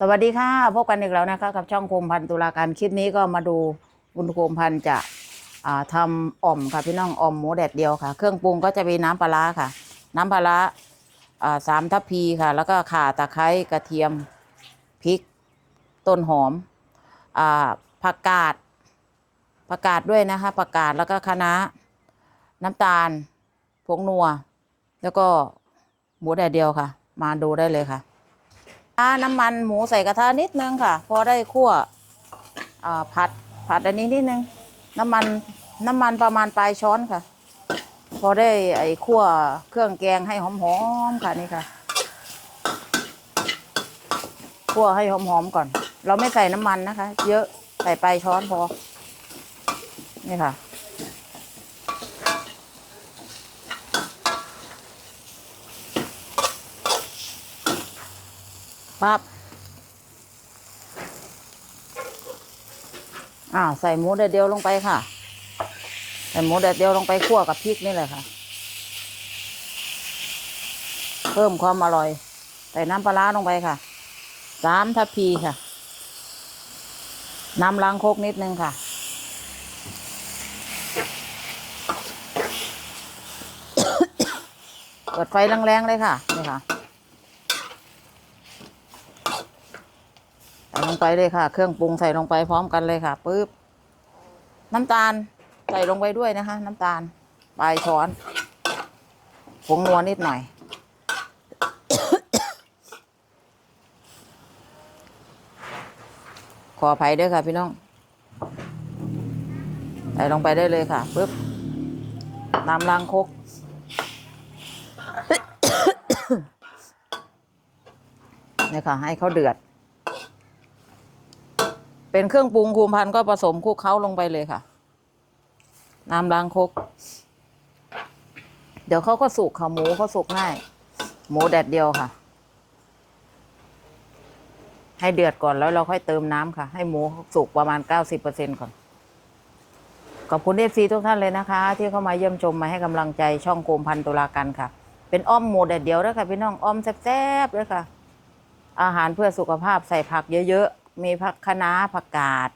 สวัสดีค่ะพบกันอีกแล้วนะคะกับช่องโคมพันตุลาการคลิปนี้ก็มาดูคุณโคมพันจะอ่าทำอ่อมค่ะพี่น้องอ่อมหมูแดดเดียวค่ะ เครื่องปรุงก็จะมีน้ำปลาร้าค่ะ น้ำปลาร้าสามทัพพีค่ะ แล้วก็ข่าตะไคร้กระเทียมพริกต้นหอมอผักกาดผักกาดด้วยนะคะผักกาดแล้วก็คะน้าน้ำตาลผงนัว แล้วก็หมูแดดเดียวค่ะ มาดูได้เลยค่ะ น้ำมันหมูใส่กระทะนิดนึงค่ะ พอได้คั่วผัดผัดอันนี้นิดนึง น้ำมันน้ำมันประมาณปลายช้อนค่ะ พอได้ไอ้คั่วเครื่องแกงให้หอมๆค่ะนี่ค่ะคั่วให้หอมๆก่อน เราไม่ใส่น้ำมันนะคะ เยอะใส่ปลายช้อนพอ นี่ค่ะ ปั๊บอ้าวใส่หมูแดดเดียวลงไปค่ะ ใส่หมูแดดเดียวลงไปคั่วกับพริกนี่แหละค่ะ เพิ่มความอร่อย ใส่น้ำปลาร้าลงไปค่ะ สามทัพพีค่ะ น้ำล้างโคกนิดนึงค่ะเปิดไฟแรงๆเลยค่ะ นี่ค่ะ ใส่ลงไปเลยค่ะ เครื่องปรุงใส่ลงไปพร้อมกันเลยค่ะปึ๊บน้ำตาลใส่ลงไปด้วยนะคะ น้ำตาลปลายช้อนผงนัวนิดหน่อย ขออภัยด้วยค่ะ พี่น้อง ใส่ลงไปได้เลยค่ะปึ๊บน้ำล้างครกนี่ค่ะ ให้เขาเดือด เป็นเครื่องปรุงคูมพันก็ผสมคลุกเคล้าลงไปเลยค่ะ น้ำล้างคก เดี๋ยวเขาก็สุกค่ะหมูเขาสุกง่าย หมูแดดเดียวค่ะ ให้เดือดก่อนแล้วเราค่อยเติมน้ำค่ะ ให้หมูสุกประมาณเก้าสิบเปอร์เซ็นก่อน ขอบคุณเอฟซีทุกท่านเลยนะคะ ที่เข้ามาเยี่ยมชมมาให้กำลังใจช่องโคมพันตุลากันค่ะ เป็นอ้อมหมูแดดเดียวด้วยค่ะพี่น้องอ้อมแซ่บๆด้วยค่ะ อาหารเพื่อสุขภาพใส่ผักเยอะๆ มีผักคะน้าผักกาด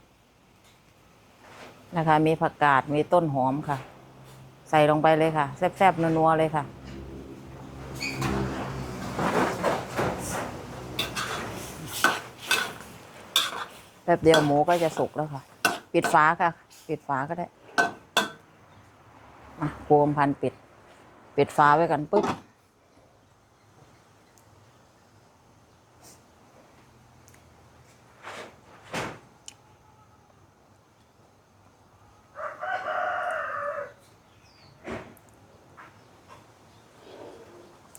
นะคะ มีผักกาดมีต้นหอมค่ะ ใส่ลงไปเลยค่ะ แซ่บๆนัวๆเลยค่ะ แป๊บเดียวหมูก็จะสุกแล้วค่ะ ปิดฝาค่ะ ปิดฝาก็ได้อะโคมพันปิด ปิดฝาไว้กันปุ๊บ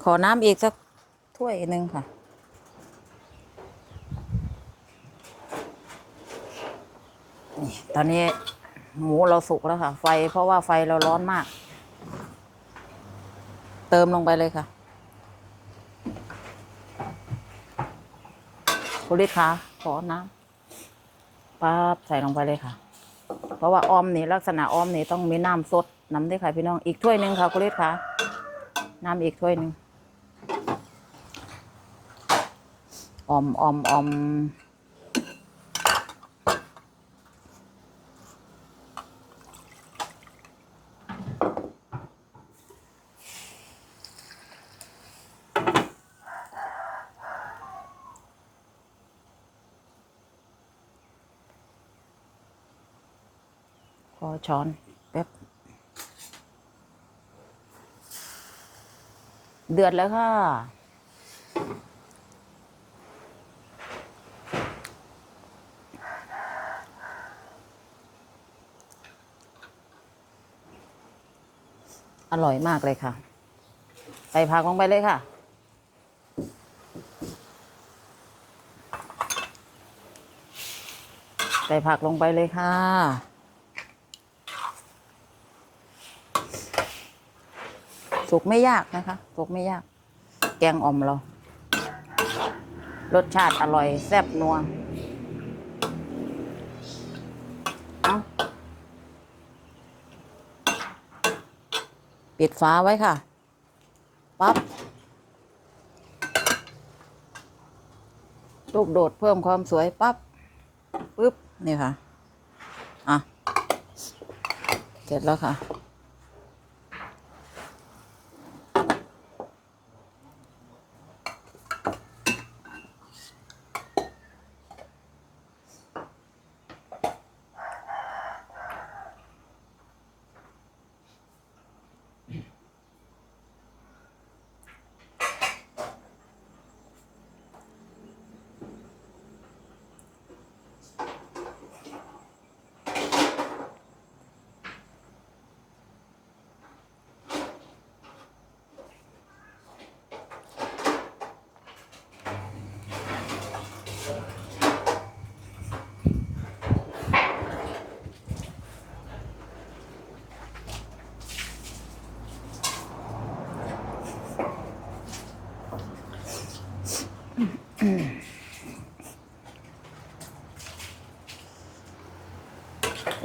ขอน้ำอีกสักถ้วยหนึ่งค่ะ นี่ตอนนี้หมูเราสุกแล้วค่ะ ไฟเพราะว่าไฟเราร้อนมาก เติมลงไปเลยค่ะคุณลิศคะขอน้ำปั๊บใส่ลงไปเลยค่ะ เพราะว่าออมนี่ลักษณะออมนี่ต้องมีน้ำสดน้ำด้วยค่ะพี่น้องอีกถ้วยหนึ่งค่ะคุณลิศคะน้ำอีกถ้วยหนึ่ง อมอมอมขอช้อนแป๊บเดือดแล้วค่ะ อร่อยมากเลยค่ะ ใส่ผักลงไปเลยค่ะ ใส่ผักลงไปเลยค่ะ สุกไม่ยากนะคะ สุกไม่ยาก แกงอ่อมเรา รสชาติอร่อยแซ่บนัวเอา ปิดฝาไว้ค่ะปั๊บลูกโดดเพิ่มความสวยปั๊บปึ๊บนี่ค่ะ อะ เสร็จแล้วค่ะ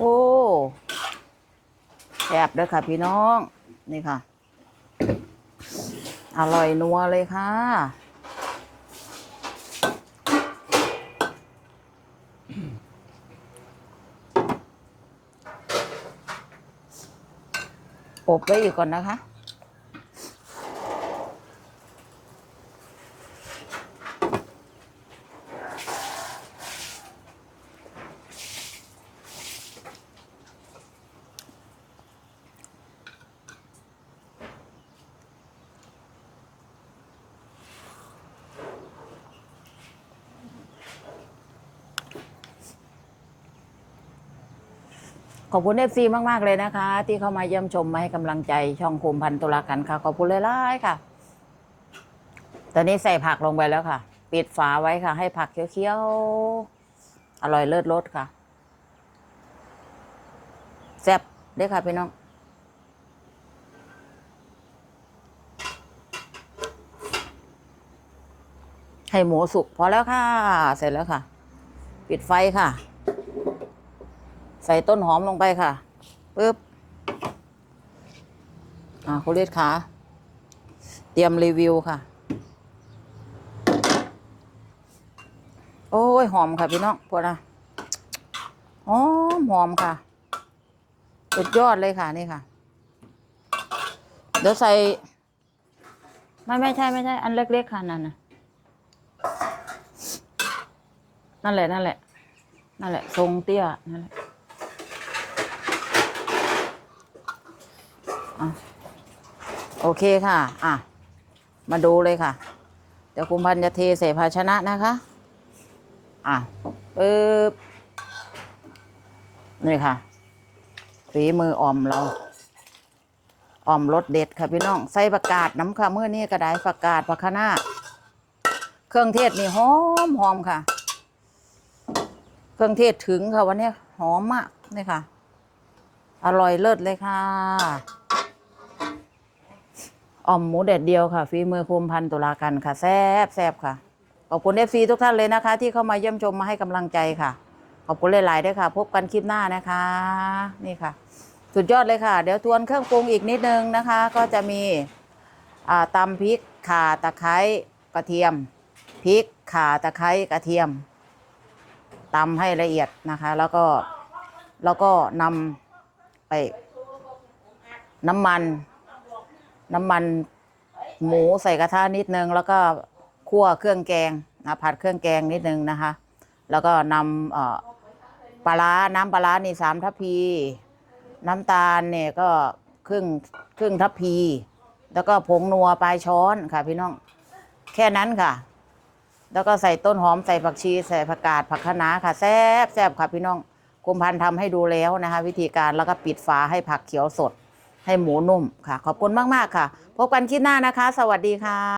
โอ้แซ่บ ด้วยค่ะพี่น้อง นี่ค่ะ อร่อยนัวเลยค่ะอบไว้อีกก่อนนะคะ ขอบคุณเอฟซีมากๆเลยนะคะ ที่เข้ามาเยี่ยมชมมาให้กำลังใจช่องคุมพันตุลากันค่ะ ขอบคุณเลยล่ายๆค่ะ ตอนนี้ใส่ผักลงไปแล้วค่ะ ปิดฝาไว้ค่ะ ให้ผักเคี้ยวๆ อร่อยเลิศรสค่ะ แซ่บเด้ค่ะพี่น้องให้หมูสุกพอแล้วค่ะ เสร็จแล้วค่ะ ปิดไฟค่ะ ใส่ต้นหอมลงไปค่ะปึ๊บอ่าคุณเลดขาเตรียมรีวิวค่ะ โอ้ยหอมค่ะพี่น้องพวกนะหอมหอมค่ะสุดยอดเลยค่ะนี่ค่ะ เดี๋ยวใส่ ไม่ไม่ใช่ไม่ใช่ อันเล็กๆค่ะนั่นนะนั่นแหละนั่นแหละ นั่นแหละ ทรงเตี้ยนั่นแหละ อะ โอเคค่ะ อะ มาดูเลยค่ะ เดี๋ยวคุณพันธุ์จะเทใส่ภาชนะนะคะ อะปึ๊บนี่ค่ะฝีมืออ่อมเราอ่อมรสเด็ดค่ะพี่น้อง ใส่ประกาศน้ำค่ะเมื่อนี้ก็ไดประกาศผักคะน้าเครื่องเทศนี่หอมหอมค่ะ เครื่องเทศถึงค่ะวันนี้หอมมากนี่ค่ะ อร่อยเลิศเลยค่ะ อ่อมหมูแดดเดียวค่ะฝีมือภูมิพันธ์ตุลากันค่ะแซบแซบค่ะ ขอบคุณเอฟซีทุกท่านเลยนะคะ ที่เข้ามาเยี่ยมชมมาให้กำลังใจค่ะ ขอบคุณหลายๆด้วยค่ะ พบกันคลิปหน้านะคะ นี่ค่ะ สุดยอดเลยค่ะ เดี๋ยวทวนเครื่องปรุงอีกนิดนึงนะคะ ก็จะมีตำพริกข่าตะไคร้กระเทียมพริกข่าตะไคร้กระเทียมตำให้ละเอียดนะคะ แล้วก็แล้วก็นำไปน้ำมัน น้ำมันหมูใส่กระทะนิดนึง แล้วก็คั่วเครื่องแกงนะผัดเครื่องแกงนิดนึงนะคะ แล้วก็นำปลาร้าน้ำปลาร้านี่สามทัพพี น้ำตาลเนี่ยก็ครึ่งครึ่งทัพพี แล้วก็ผงนัวปลายช้อนค่ะ พี่น้อง แค่นั้นค่ะ แล้วก็ใส่ต้นหอมใส่ผักชีใส่ผักกาดผักคะน้าค่ะแซ่บแซ่บค่ะพี่น้องกุมพันธ์ทำให้ดูแล้วนะคะ วิธีการแล้วก็ปิดฝาให้ผักเขียวสด ให้หมูนุ่มค่ะ ขอบคุณมาก ๆ ค่ะ พบกันคลิปหน้านะคะ สวัสดีค่ะ